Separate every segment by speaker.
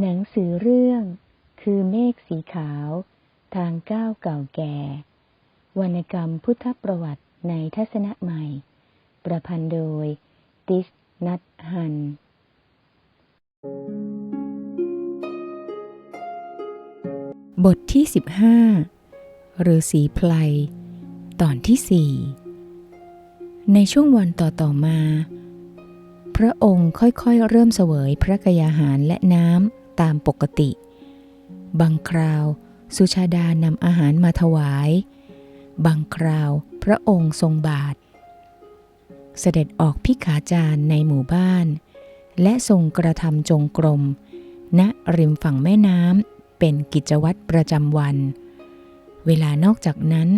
Speaker 1: หนังสือเรื่อง คือเมฆสีขาว ทางก้าวเก่าแก่ วรรณกรรมพุทธประวัติในทัศนะใหม่ ประพันธ์โดย ติสนัทฮัน บทที่15ฤาษีไพลตอนที่สี่ในช่วงวันต่อๆมา พระองค์ค่อยๆ เริ่มเสวยพระกยาหารและน้ำ ตามปกติ บางคราวสุชาดานำอาหารมาถวาย บางคราวพระองค์ทรงบาท เสด็จออกพิขาจารในหมู่บ้าน และทรงกระทำจงกรมณริมฝั่งแม่น้ำเป็นกิจวัตรประจำวัน เวลานอกจากนั้น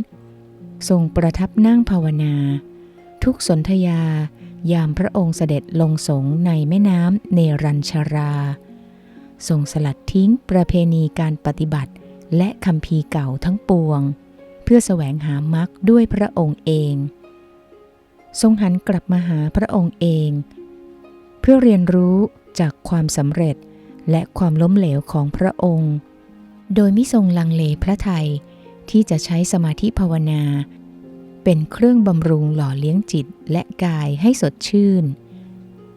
Speaker 1: ทรงประทับนั่งภาวนา ทุกสนธยายามพระองค์เสด็จลงสงในแม่น้ำเนรัญชารา ทรงสลัดทิ้งประเพณีการปฏิบัติ และคำพีเก่าทั้งปวง เพื่อแสวงหามรรคด้วยพระองค์เอง ทรงหันกลับมาหาพระองค์เอง เพื่อเรียนรู้จากความสำเร็จและความล้มเหลวของพระองค์ โดยมิทรงลังเลพระไทยที่จะใช้สมาธิภาวนา เป็นเครื่องบำรุงหล่อเลี้ยงจิตและกายให้สดชื่น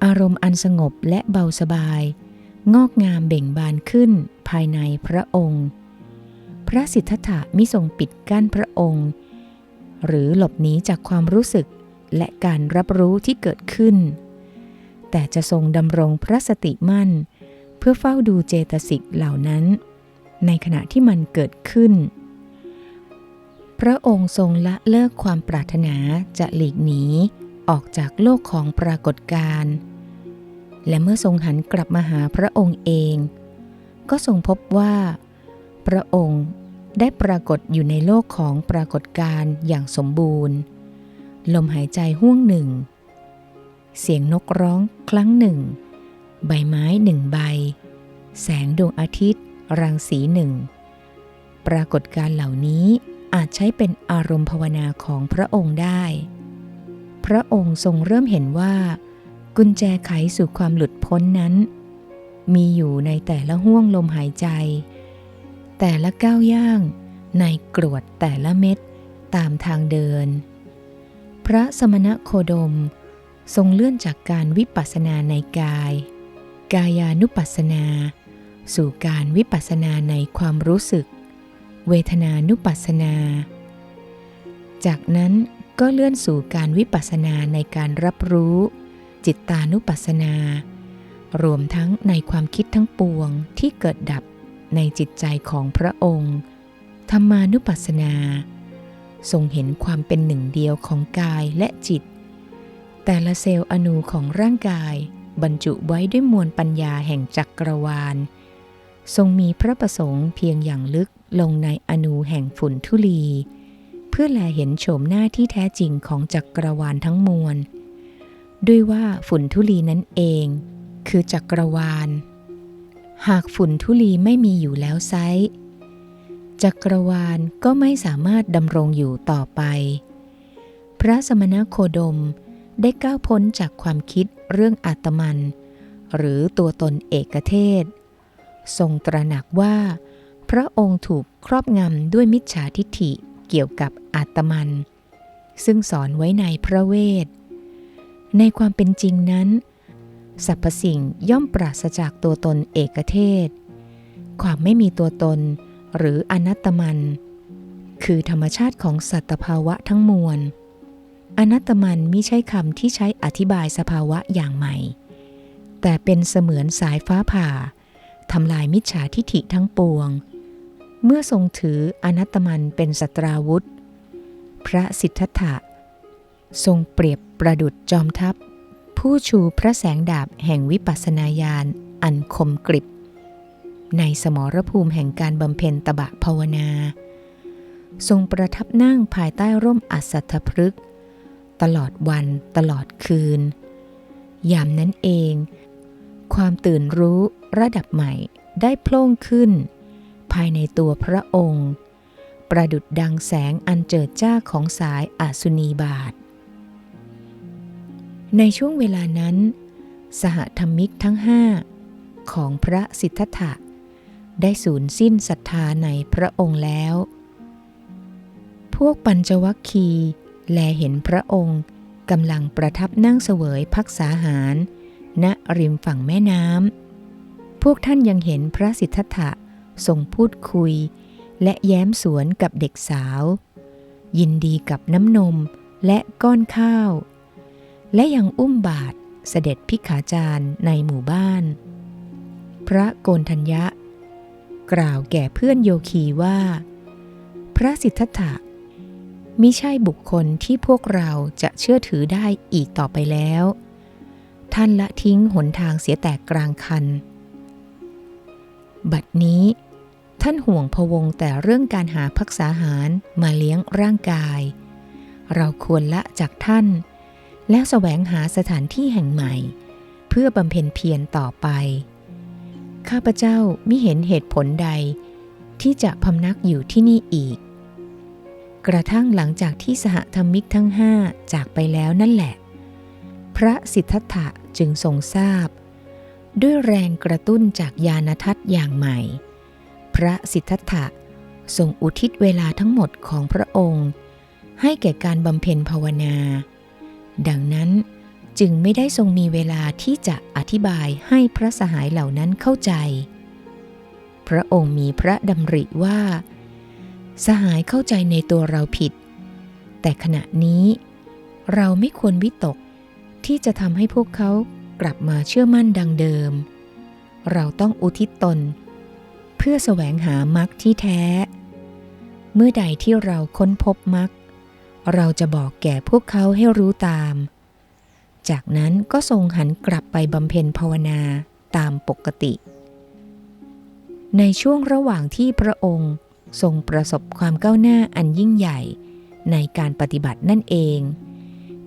Speaker 1: อารมณ์อันสงบและเบาสบาย งอกงามเบ่งบานขึ้นภายในพระองค์ พระสิทธัตถะมิทรงปิดกั้นพระองค์ หรือหลบหนีจากความรู้สึกและการรับรู้ที่เกิดขึ้น แต่จะทรงดำรงพระสติมั่น เพื่อเฝ้าดูเจตสิกเหล่านั้น ในขณะที่มันเกิดขึ้น พระองค์ทรงละเลิกความปรารถนาจะหลีกหนีออกจากโลกของปรากฏการณ์ และเมื่อทรงหันกลับมาหาพระองค์เอง ก็ทรงพบว่า พระองค์ได้ปรากฏอยู่ในโลกของปรากฏการณ์อย่างสมบูรณ์ ลมหายใจห่วงหนึ่ง เสียงนกร้องครั้งหนึ่ง ใบไม้หนึ่งใบ แสงดวงอาทิตย์ รังสีหนึ่ง ปรากฏการ์เหล่านี้อาจใช้เป็นอารมณ์ภาวนาของพระองค์ได้ พระองค์ทรงเริ่มเห็นว่า กุญแจไขสู่ความหลุดพ้นนั้น มีอยู่ในแต่ละห่วงลมหายใจ แต่ละก้าวย่าง ในกรวดแต่ละเม็ดตามทางเดิน พระสมณโคดม ทรงเลื่อนจากการวิปัสสนาในกาย กายานุปัสสนา สู่การวิปัสสนาในความรู้สึก เวทนานุปัสสนา จากนั้นก็เลื่อนสู่การวิปัสสนาในการรับรู้ จิตตานุปัสสนา รวมทั้งในความคิดทั้งปวงที่เกิดดับในจิตใจของพระองค์ธรรมานุปัสสนา ทรงเห็นความเป็นหนึ่งเดียวของกายและจิต แต่ละเซลล์อนูของร่างกายบรรจุไว้ด้วยมวลปัญญาแห่งจักรวาล ทรงมีพระประสงค์เพียงอย่างลึกลงในอนูแห่งฝุ่นทุลี เพื่อแลเห็นโฉมหน้าที่แท้จริงของจักรวาลทั้งมวล ด้วยว่าฝุ่นทุลีนั้นเอง คือจักรวาล หากฝุ่นทุลีไม่มีอยู่แล้วไซจักรวาลก็ไม่สามารถดำรงอยู่ต่อไป พระสมณโคดมได้ก้าวพ้นจากความคิดเรื่องอาตมัน หรือตัวตนเอกเทศ ทรงตระหนักว่า พระองค์ถูกครอบงำด้วยมิจฉาทิฐิเกี่ยวกับอาตมัน ซึ่งสอนไว้ในพระเวท ในความเป็นจริงนั้น สรรพสิ่งย่อมปราศจากตัวตนเอกเทศ ความไม่มีตัวตนหรืออนัตตมัน คือธรรมชาติของสัตภาวะทั้งมวล อนัตตมันไม่ใช่คำที่ใช้อธิบายสภาวะอย่างใหม่ แต่เป็นเสมือนสายฟ้าผ่าทำลายมิจฉาทิฐิทั้งปวง เมื่อทรงถืออนัตตมันเป็นสตราวุธ พระสิทธัตถะ ทรงเปรียบประดุจจอมทัพ ผู้ชูพระแสงดาบแห่งวิปัสสนาญาณอันคมกริบ ในสมรภูมิแห่งการบำเพ็ญตบะภาวนา ทรงประทับนั่งภายใต้ร่มอัศทพฤกษ์ตลอดวันตลอดคืน ยามนั้นเอง ความตื่นรู้ระดับใหม่ได้โพล่งขึ้น ภายในตัวพระองค์ ประดุดดังแสงอันเจิดจ้าของสายอาสุนีบาท ในช่วงเวลานั้น สหธรรมิกทั้งห้าของพระสิทธัตถะได้สูญสิ้นศรัทธาในพระองค์แล้ว พวกปัญจวัคคีแลเห็นพระองค์กำลังประทับนั่งเสวยพักษาหาร ณริมฝั่งแม่น้ำ พวกท่านยังเห็นพระสิทธัตถะทรงพูดคุย และแย้มสวนกับเด็กสาว ยินดีกับน้ำนมและก้อนข้าว และยังอุ้มบาทเสด็จพิขาจารย์ในหมู่บ้าน พระโกนทัญญะ กล่าวแก่เพื่อนโยคีว่า พระสิทธัตถะมิใช่บุคคลที่พวกเราจะเชื่อถือได้อีกต่อไปแล้ว ท่านละทิ้งหนทางเสียแต่กลางคัน บัดนี้ท่านห่วงพะวงแต่เรื่องการหาพักษาหารมาเลี้ยงร่างกาย เราควรละจากท่าน แล้วแสวงหาสถานที่แห่งใหม่ เพื่อบำเพ็ญเพียรต่อไป ข้าพเจ้ามิเห็นเหตุผลใด ที่จะพำนักอยู่ที่นี่อีก กระทั่งหลังจากที่สหธรรมิกทั้งห้าจากไปแล้วนั่นแหละ พระสิทธัตถะจึงทรงทราบ ด้วยแรงกระตุ้นจากญาณทัศน์อย่างใหม่ พระสิทธัตถะทรงอุทิศเวลาทั้งหมดของพระองค์ ให้แก่การบำเพ็ญภาวนา ดังนั้นจึงไม่ได้ทรงมีเวลาที่จะอธิบายให้พระสหายเหล่านั้นเข้าใจ พระองค์มีพระดำริว่า สหายเข้าใจในตัวเราผิด แต่ขณะนี้เราไม่ควรวิตกที่จะทำให้พวกเขากลับมาเชื่อมั่นดังเดิม เราต้องอุทิศตน เพื่อแสวงหามรรคที่แท้ เมื่อใดที่เราค้นพบมรรค เราจะบอกแก่พวกเขาให้รู้ตาม จากนั้นก็ทรงหันกลับไปบำเพ็ญภาวนาตามปกติ ในช่วงระหว่างที่พระองค์ทรงประสบความก้าวหน้าอันยิ่งใหญ่ในการปฏิบัตินั่นเอง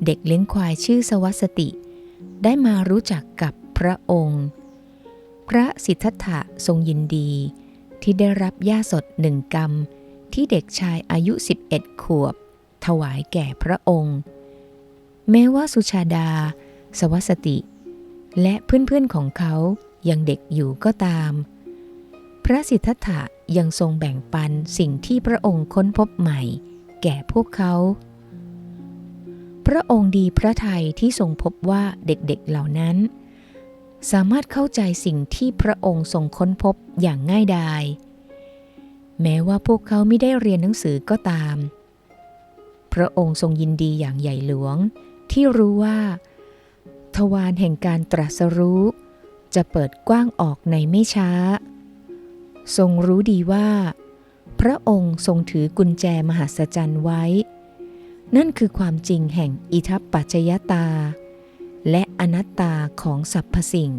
Speaker 1: เด็กเลี้ยงควายชื่อสวัสติ ได้มารู้จักกับพระองค์ พระสิทธัตถะทรงยินดี ที่ได้รับหญ้าสดหนึ่งกรรมที่เด็กชายอายุ 11 ขวบ ถวายแก่พระองค์ แม้ว่าสุชาดา สวัสติ และเพื่อนๆของเขายังเด็กอยู่ก็ตาม พระสิทธัตถะยังทรงแบ่งปันสิ่งที่พระองค์ค้นพบใหม่ แก่พวกเขา พระองค์ดีพระทัยที่ทรงพบว่าเด็กๆเหล่านั้น สามารถเข้าใจสิ่งที่พระองค์ทรงค้นพบอย่างง่ายดาย แม้ว่าพวกเขาไม่ได้เรียนหนังสือก็ตาม พระองค์ทรงยินดีอย่างใหญ่หลวง ที่รู้ว่า ทวารแห่งการตรัสรู้ จะเปิดกว้างออกในไม่ช้า ทรงรู้ดีว่า พระองค์ทรงถือกุญแจมหัศจรรย์ไว้ นั่นคือความจริงแห่งอิทัปปัจจยตา และอนัตตาของสรรพสิ่ง